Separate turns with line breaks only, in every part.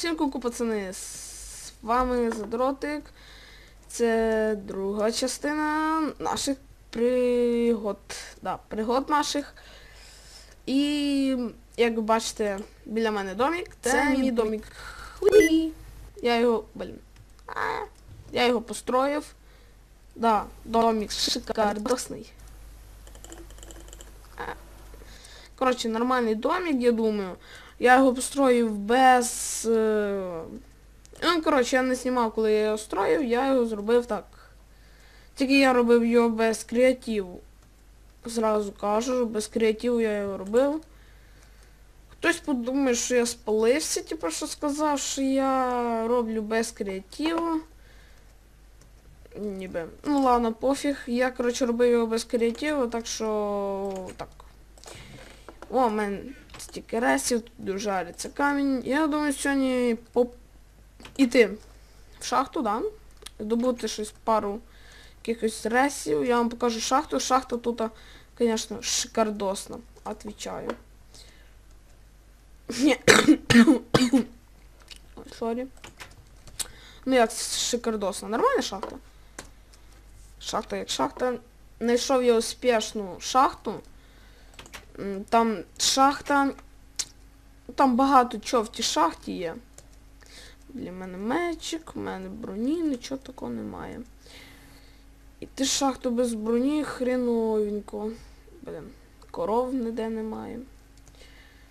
Всім куку, пацани, з вами Задротик. Це друга частина наших пригод. Да, пригод наших. І як ви бачите, біля мене домик. Це,
Це
мій домик. Хуї. Я його, блін. Я його построїв. Да, домик шикардосний. Коротше, нормальний домик, я думаю. Я його построїв без... е, Ну, коротше, я не знімав, коли я його строїв, я його зробив так. Тільки я робив його без креативу. Зразу кажу, без креативу я його робив. Хтось подумає, що я спалився, типу, що сказав, що я роблю без креативу. Ніби. Ну ладно, пофіг. Я, коротше, робив його без креативу, так що... так. О, в мене стільки ресів, тут жариться камінь. Я думаю, сьогодні поп... іти в шахту, да? Добути щось пару якихось ресів. Я вам покажу шахту. Шахта тут, звісно, шикардосна. Отвічаю. Сорі. Ну як шикардосна. Нормальна шахта? Шахта як шахта. Знайшов я успішну шахту. Там шахта. Там багато чого в тій шахті є. Для мене мечик, у мене броні, нічого такого немає. І ти шахту без броні хреновенько. Блін, коров ніде немає.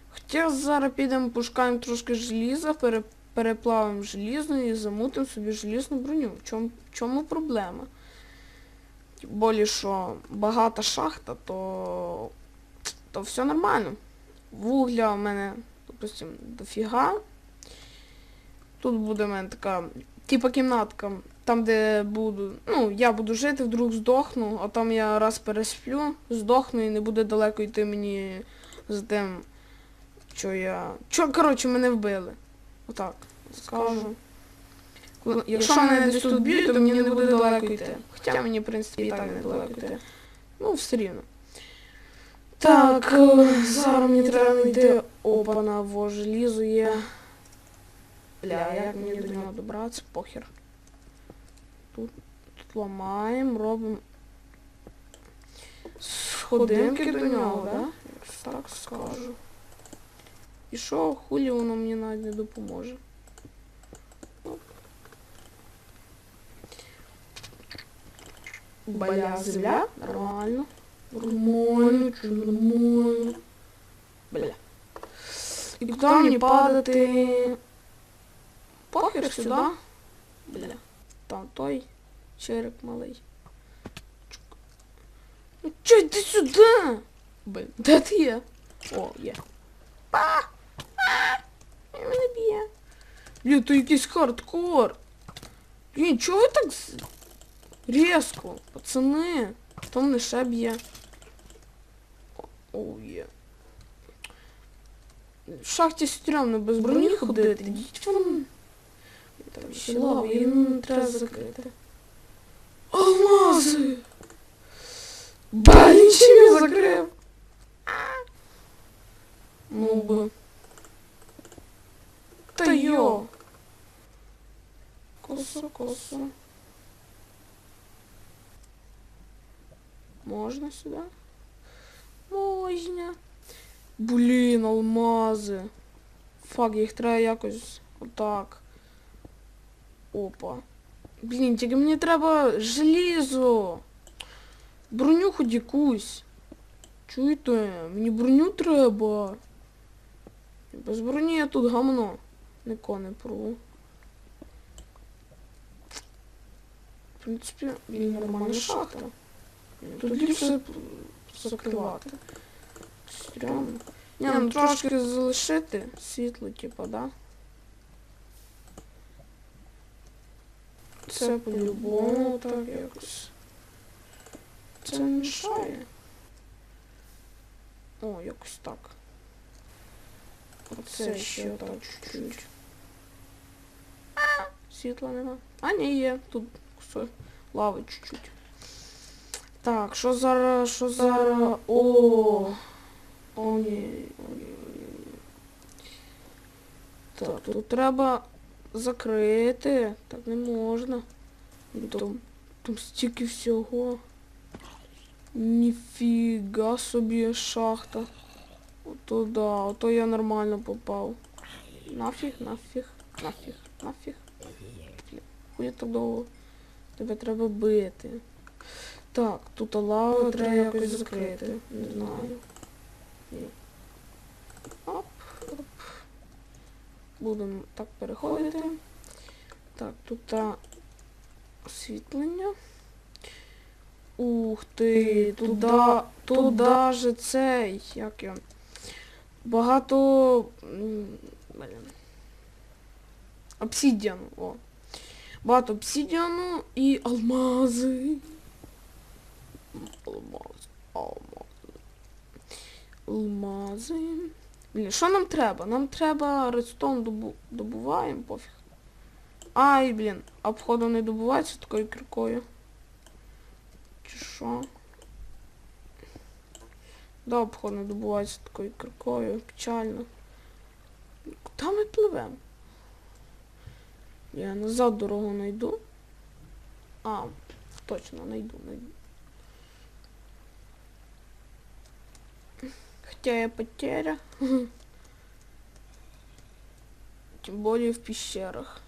Хоча зараз підемо пошукаємо трошки желіза, пере, переплавимо желізну і замутимо собі желізну броню. В чому, в чому проблема? Тим болі, що багата шахта, то, то все нормально. Вугля у мене, допустим, дофіга. Тут буде в мене така, типа кімнатка, там де буду, ну, я буду жити, вдруг здохну, а там я раз пересплю, здохну і не буде далеко йти мені з тим, що я... Що, коротше, мене вбили. Отак, скажу. Якщо мене десь тут б'ють, то мені не буде далеко йти. Хоча мені, в принципі, і так не далеко йти. Ну, все рівно. Так, е, зараз мені треба знайти опана, во желізо є. Бля, як мені до нього добратися, похер. Тут, тут ламаємо, робимо сходинки до нього, да? Як так скажу. І що, хулі воно мені навіть не допоможе. Оп. Бля, земля? Нормально. Нормально, чи нормально. Бля. І куди мені падати? Похер сюди. Бля. Там той череп малий. Ну чо йди сюди? Блін, де ти є? О, є. Па! Мене б'є. Бля, то якийсь хардкор. Блін, чого ви так різко? Пацани. Хто мене ще б'є? О, Оу, є. В шахті стрьомно без броні ходити. Йдіть вон. Там ще лава, її не треба закрити. Алмази! Блін, чим я закрив? Ну би. Та йо. Косо, косо. Можна сюди? Можна. Блін, алмази. Фак, їх треба якось отак. Опа. Блін, тільки мені треба желізо. Броню хоч якусь. Чуєте? Мені броню треба. Без броні я тут гамно. Нико не порву. В принципі, він нормальна шахта. Тут ліпше закривати. Стрьомно. Ні, ну трошки залишити світло, типа, да? Це по-любому так якось. Це не мішає. О, якось так. Оце ще так чуть-чуть. Світла нема. А, ні, є. Тут кусок лави чуть-чуть. Так, що зараз, що зараз? О, о, ні, о, ні, о, ні. Так, тут треба закрити. Так не можна. Там, там стільки всього. Ніфіга собі шахта. Ото да, ото я нормально попав. Нафіг, нафіг, нафіг, нафіг. Хуя так довго. Тебе треба бити. Так, тут лава треба якось закрити. Не знаю. Оп, оп. Будемо так переходити. Так, тут освітлення. Ух ти, туди, туди же цей, як його. Багато. м, Блін. Обсидіану, о. Багато обсидіану і алмази. Алмази, алмази. Алмази. Блін, що нам треба? Нам треба редстоун добу... добуваємо, пофіг. Ай, блін, обходу не добувається такою кіркою. Чи що? Да, обход не добувається такою кіркою, печально. Куди ми пливемо? Я назад дорогу найду. А, точно, найду, найду. Хотя я потеря. Тем более в пещерах.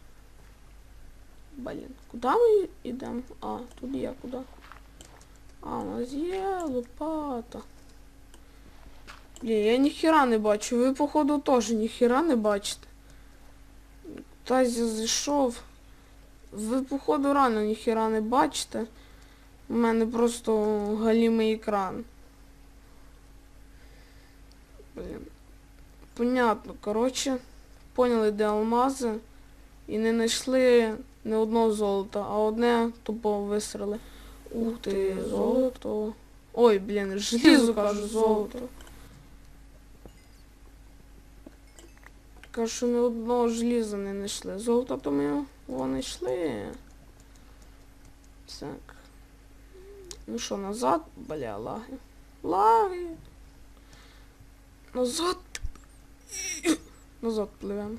Блин, куда мы идем? А, тут я куда? А, у нас є лопата. Блін, я ніхіра не бачу. Ви, походу, теж ніхіра не бачите. Я зайшов. Ви, походу, реально ніхіра не бачите. У мене просто галімий екран. Блін. Понятно, коротше. Поняли, де алмази. І не знайшли не одного золота, а одне тупо висрали. Ух ти, золото. Ой, блін, желізо кажу, золото. Кажу, що ні одного желіза не знайшли. Золото то ми його знайшли. Так. Ну що, назад? Бля, лаги. Лаги. Назад. Назад пливемо.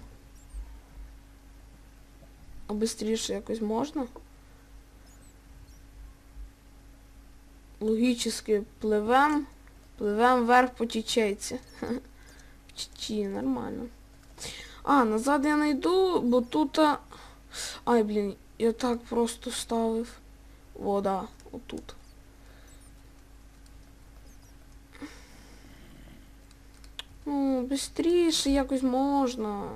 А бистріше якось можна? Логічно пливем. Пливем вверх по тічейці. Чечі, нормально. А, назад я найду, бо тут... Ай, блін, я так просто ставив. Вода, отут. Ну, бистріше якось можна.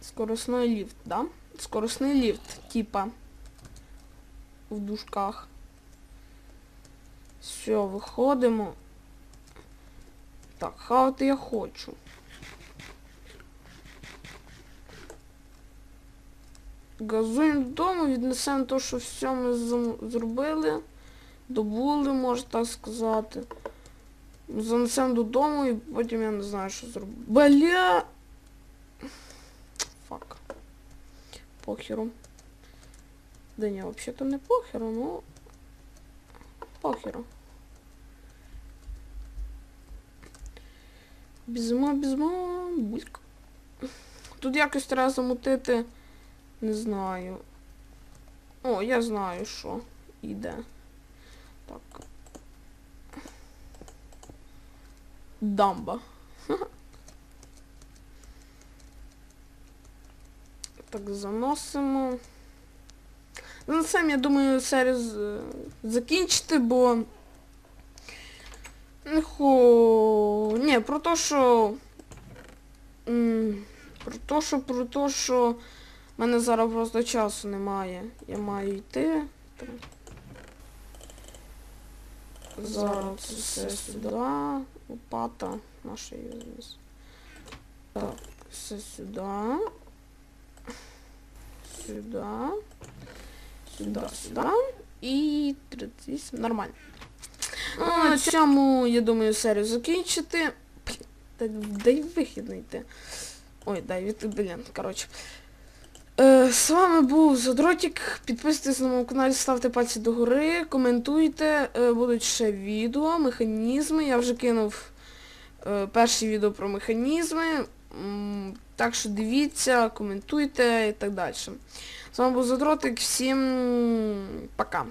Скоростной ліфт, да? Скоростний ліфт, типа. В дужках. Все, виходимо. Так, хавати я хочу. Газуємо додому, віднесемо те, що все ми зробили. Добули, можна так сказати. Занесемо додому і потім я не знаю, що зробити. Бля! Фак. Похеру. Да не, вообще-то не похеру, ну... Похеру. Бізмо, бізмо, бульк. Тут якось треба замутити. Не знаю. О, я знаю, що йде. Так. Дамба. Так, заносимо. Ну, сам, я думаю, серію закінчити, бо... Хо... Ні, про те, що... Про те, що, про те, що... в мене зараз просто часу немає. Я маю йти. Зараз все сюди. Лопата. Наша вниз. Так, все сюди. Сюди. Сюди, сюди. І 38. Нормально. Ну, на цьому, я думаю, серію закінчити. Дай, дай вихід знайти. Ой, дай від... Блін, коротше. Е, з вами був Задротік. Підписуйтесь на моєму каналі, ставте пальці догори, коментуйте, е, будуть ще відео, механізми. Я вже кинув е, перше відео про механізми. Так що дивіться, коментуйте і так далі. З вами був Задротик, всім пока.